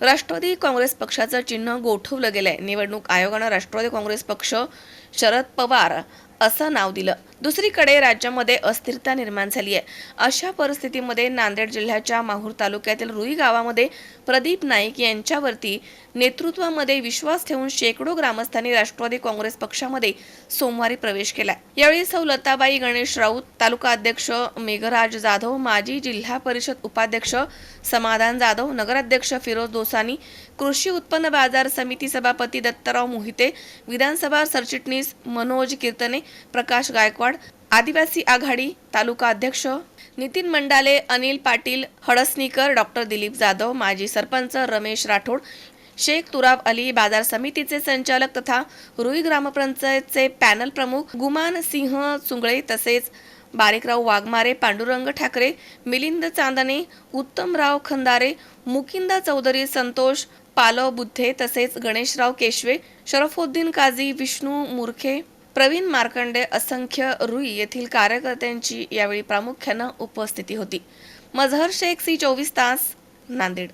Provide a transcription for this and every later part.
राष्ट्रवादी काँग्रेस पक्षाचं चिन्ह गोठवलं गेलंय. निवडणूक आयोगानं राष्ट्रवादी काँग्रेस पक्ष शरद पवार असं नाव दिलं. दुसरीकडे राज्यामध्ये अस्थिरता निर्माण झाली आहे. अशा परिस्थितीमध्ये नांदेड जिल्ह्याच्या माहूर तालुक्यातील रुई गावामध्ये प्रदीप नाईक यांच्यावरती नेतृत्वामध्ये विश्वास ठेवून शेकडो ग्रामस्थांनी राष्ट्रवादी काँग्रेस पक्षामध्ये सोमवारी प्रवेश केला यावेळी सौ लताबाई गणेश राऊत तालुका अध्यक्ष मेघराज जाधव माजी जिल्हा परिषद उपाध्यक्ष समाधान जाधव नगराध्यक्ष फिरोज दोसानी कृषी उत्पन्न बाजार समिती सभापती दत्तराव मोहिते विधानसभा सरचिटणीस मनोज कीर्तने प्रकाश गायकवाड आदिवासी आघाडी तालुका अध्यक्ष नितीन मंडाले अनिल पाटील हडसनीकर डॉक्टर दिलीप जाधव माजी सरपंच रमेश राठोड शेख तुराब अली बाजार समितीचे संचालक तथा रुई ग्रामपंचायतचे पॅनल प्रमुख गुमान सिंह चुंगळे तसेच बारीकराव वाघमारे पांडुरंग ठाकरे मिलिंद चांदणे उत्तमराव खंदारे मुकिंदा चौधरी संतोष पालव बुद्धे तसेच गणेशराव केशवे शरफुद्दीन काझी विष्णू मुरखे प्रवीण मार्कंडे असंख्य रुई येथील कार्यकर्त्यांची यावेळी प्रामुख्यानं उपस्थिती होती. मझहर शेख सी चोवीस तास नांदेड.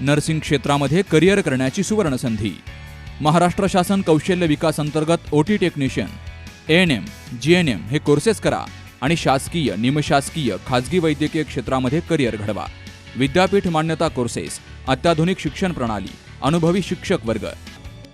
नर्सिंग क्षेत्रामध्ये करिअर करण्याची सुवर्ण संधी महाराष्ट्र शासन कौशल्य विकास अंतर्गत OT technician. A N M G N M हे कोर्सेस करा आणि शासकीय निमशासकीय खाजगी वैद्यकीय क्षेत्रामध्ये करिअर घडवा. विद्यापीठ मान्यता कोर्सेस अत्याधुनिक शिक्षण प्रणाली अनुभवी शिक्षक वर्ग